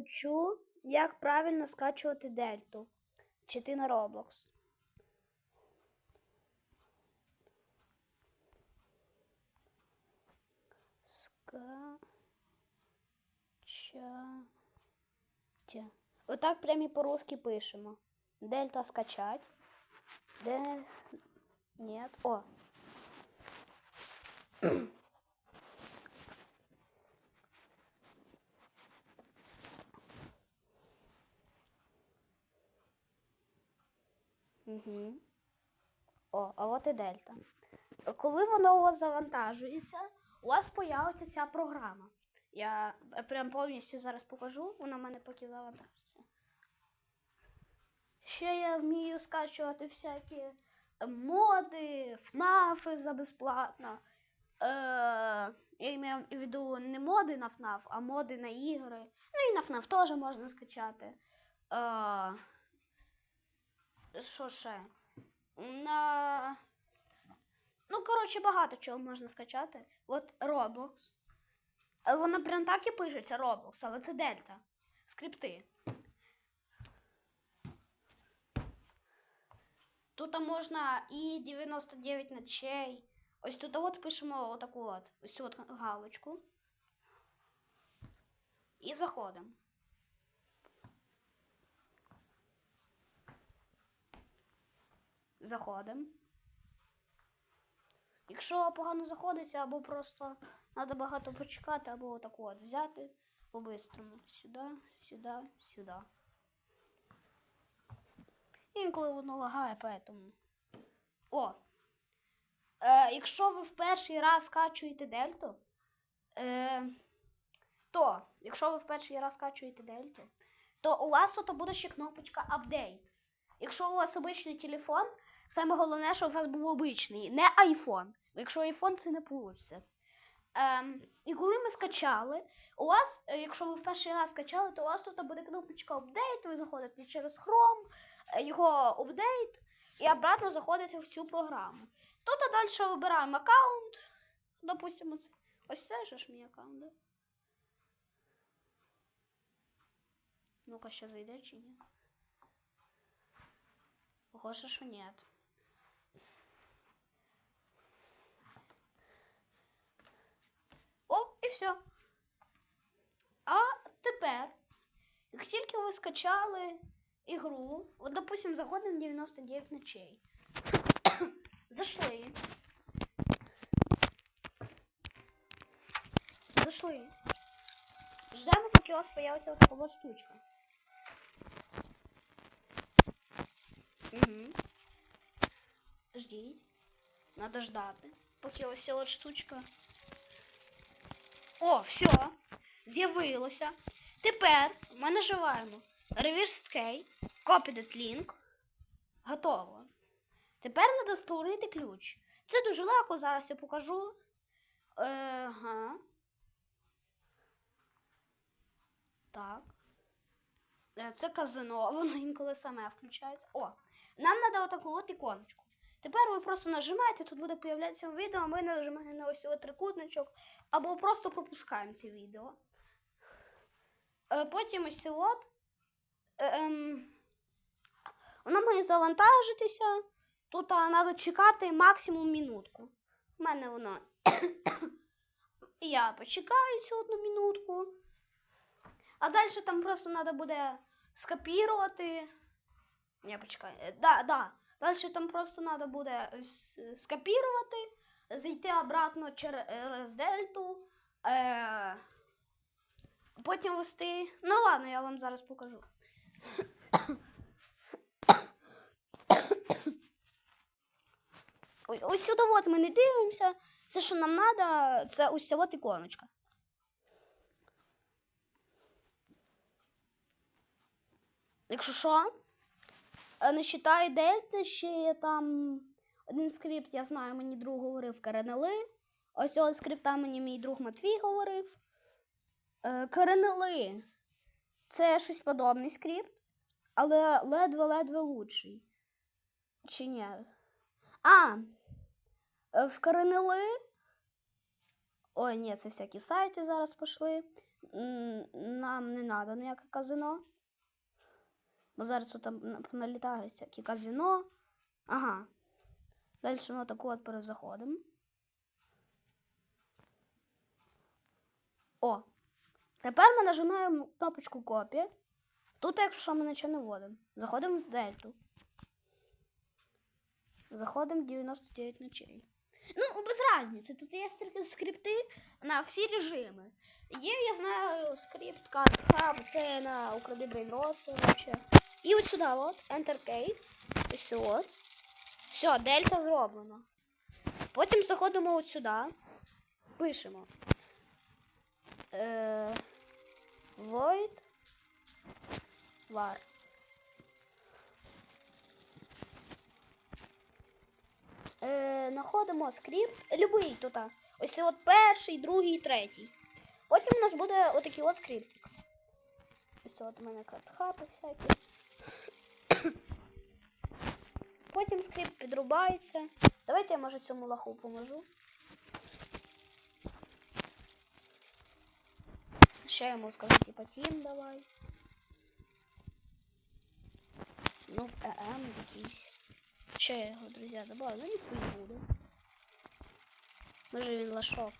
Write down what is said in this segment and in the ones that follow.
учу, як правильно скачувати дельту. Чи ти на Roblox. Скачати. Отак прямо по-русски пишемо. Дельта скачать. Де. Нет. О. Угу. О, а от і дельта. Коли воно у вас завантажується, у вас появиться ця програма. Я прям повністю зараз покажу, вона в мене поки завантажиться. Ще я вмію скачувати всякі е, моди, ФНАФи за безплатно. Е, я маю в виду не моди на ФНАФ, а моди на ігри. Ну і на ФНАФ теж можна скачати. Е, що ще? На... Ну, коротше, багато чого можна скачати. От Roblox. Воно прям так і пишеться Roblox, але це Дельта. Скрипти. Тут можна і 99 ночей. Ось тут от пишемо отаку от, ось от галочку. І заходимо. Заходимо. Якщо погано заходиться, або просто треба багато почекати, або отаку от взяти по-бистрому. Сюди, сюди, сюди. Інколи воно лагає, поэтому. О! Е, якщо ви в перший раз скачуєте дельту, е, то, якщо ви в перший раз скачуєте дельту, то у вас тут буде ще кнопочка апдейт. Якщо у вас обичний телефон, саме головне, щоб у вас був обичний, не айфон. Якщо айфон, це не вийде. Ем, і коли ми скачали, у вас, е, якщо ви в перший раз скачали, то у вас тут буде кнопочка апдейт, ви заходите через Chrome, е, його апдейт, і обратно заходите в цю програму. Тут далі вибираємо аккаунт. Допустимо, це. ось це ж мій аккаунт, да? Ну-ка, ще зайде чи ні? Похоже, що ні. О, і все. А тепер, як тільки ви скачали ігру, от, допустим, заходимо 99 ночей. Зашли. Зашли. Ждемо, поки у вас появиться така штучка. Угу. Ждіть. Надо ждати. Поки ось ця штучка. О, все. З'явилося. Тепер ми наживаємо Reverse Key, Copy that link. Готово. Тепер треба створити ключ. Це дуже легко, зараз я покажу. Ага. Так. Е, Це казино, воно інколи саме включається. О, нам треба отаку от іконочку. Тепер ви просто нажимаєте, тут буде появлятися відео, ми нажимаємо на ось трикутничок, або просто пропускаємо це відео. Е, Потім ось от. е, ем, Воно має завантажитися. Тут треба чекати максимум минутку. У мене воно. Я почекаю цю одну минутку. А далі там просто треба буде скопірувати. Я почекаю. Е, Да, да. Далі там просто треба буде скопірувати, зайти обратно через дельту. Е, потім вести. Ну ладно, я вам зараз покажу. Ось сюди от ми не дивимося. Все, що нам треба, це ось ця от іконочка. Якщо що, е, не вважаю дельти, ще є там один скрипт, я знаю, мені друг говорив Каренели. Ось цього скрипта мені мій друг Матвій говорив. Е, Каренели це щось подобний скрипт, але ледве-ледве лучший. Чи ні? А, в Каренели. Ой, ні, це всякі сайти зараз пішли. нам не треба ніяке казино. Бо зараз тут там на- налітають казино. Ага. Далі ми отаку от перезаходимо. О! Тепер ми нажимаємо кнопочку копія. Тут, якщо ми нічого не вводимо. Заходимо в дельту. Заходимо в 99 ночей. Ну, без різниці. Тут є скрипти на всі режими. Є, я знаю, скрипт Card Hub, це на Укради Brainrot вообще. І от сюди, от, Enter Key. Ось от. Все, дельта зроблено. Потім заходимо от сюди. Пишемо. Е, void var. Е, знаходимо скрипт, любий тут. Ось от перший, другий, третій. Потім у нас буде отакий от скрипт. Ось от у мене картхапи всякі. Скрипт підрубається. Давайте я може цьому лаху поможу. Ще йому скажу, типа тім давай. Ну, ЕМ якийсь. Ще я його, друзі, добавлю, ну ніхуй не буду. Може він лашок.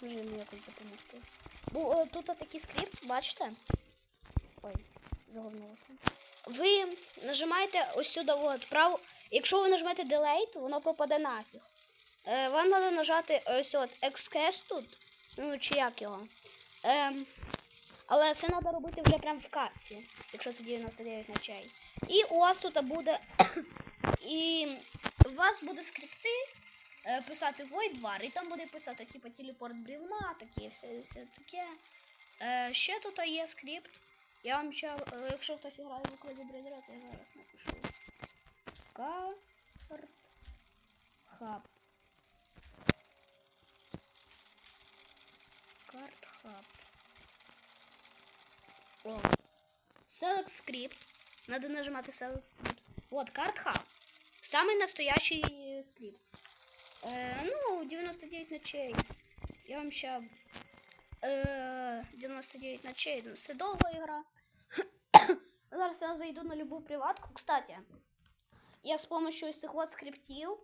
Може йому якось допомогти. Бо о, тут такий скрипт, бачите? Ой, загорнулося. Ви нажимаєте ось сюди, от. Якщо ви нажмете Delay, то воно пропаде нафіг. Е, вам треба нажати ось от XCS тут. Ну, чи як його. Ем, але це треба робити вже прямо в карті, якщо це 99 ночей. І у вас тут буде. і у вас буде скрипти е, писати Void Var, і там буде писати, типу, телепорт брівна, такі все, все таке. Е, ще тут є скрипт. Я вам ще, е, якщо хтось грає в укладі Брейдера, то я зараз напишу. Карт хаб. Карт хаб. О. Select script. Надо нажимати Select script. Вот, карт хаб. Самый настоящий э, скрипт. Э, ну, 99 ночей. Я вам сейчас... Э, 99 ночей. Ну, Це довга ігра. Зараз я зайду на любу приватку. Кстати, я з помощью цих от скриптів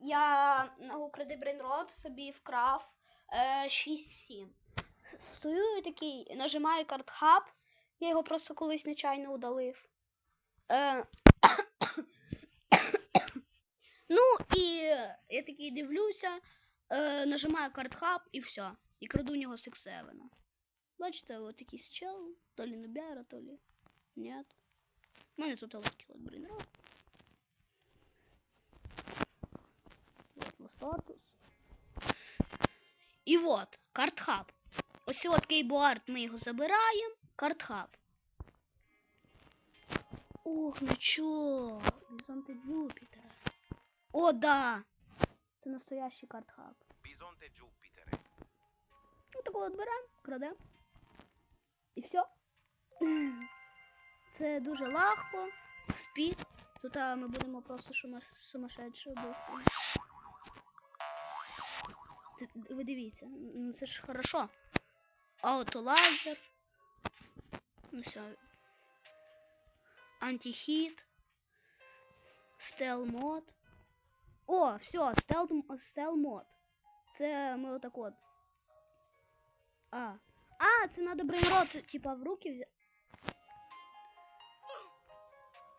я на Укради Брейнрод собі вкрав е, 6 всі. С- Стою і такий, нажимаю карт хаб. Я його просто колись нечайно удалив. Е, ну і я такий дивлюся, е, нажимаю карт хаб і все. І краду у нього 6-7. Бачите, от якийсь чел, то лі Нубяра, то лі. Нет. У мене тут от брейнрод. Вот Лостартус. І от, картхаб. Ось от кейбуарт ми його забираємо. Картхаб. Ох, ну чо? Горизонти Джупітера. О, да! Це настоящий картхаб. Bisonte Giupitere. Ну, такого от беремо, крадемо. І все. Це дуже легко. Спід. Тут ми будемо просто шума, сумасшедші. Ви дивіться, ну це ж хорошо. Аутолазер. Ну все. Антихіт. Стел мод. О, все, стел мод. Це ми отак от. А. А, це надо брейнрот, типа, в руки взяти.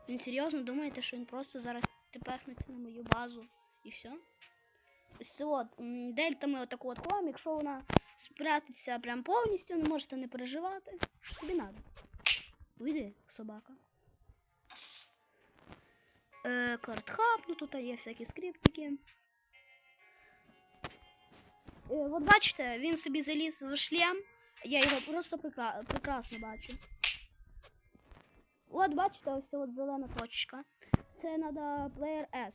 Він серйозно думаєте, що він просто зараз тепехнеться на мою базу і все? Ось от, дельта ми отаку от ховаємо, якщо вона спрятаться прям повністю, не можете не переживати. Що тобі треба? Вийди, собака. Е, картхаб, ну тут є всякі скриптики. Е, от бачите, він собі заліз в шлем. Я його просто прекра... прекрасно бачу. От бачите, ось от зелена точка. Це треба Player S.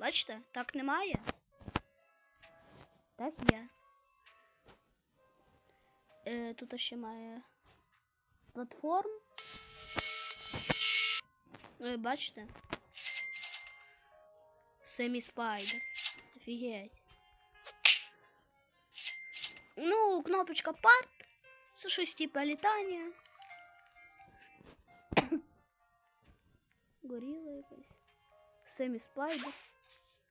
Бачите? Так немає. Так є. Е, тут ще має платформ. Е, бачите? Семі Спайдер. Офігеть. Ну, кнопочка парт. Це щось типу літання. Горіла якась. Семі Спайдер.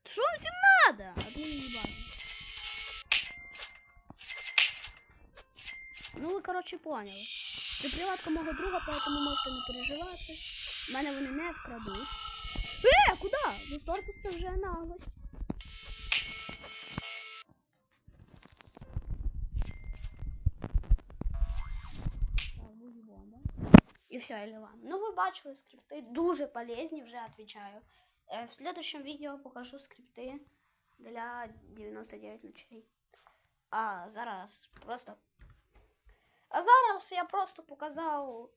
Що всім надо? А не бачу. Ну, ви, коротше, поняли. Це приватка мого друга, поэтому можете не переживати. Мене вони не вкрадуть. Е, куди? Висторгус це вже наглость. І или вам. Ну, ви бачили скрипти, дуже полезні, вже відповідаю. Е, В следующем відео покажу скрипти для 99 ночей. А зараз просто. А зараз я просто показав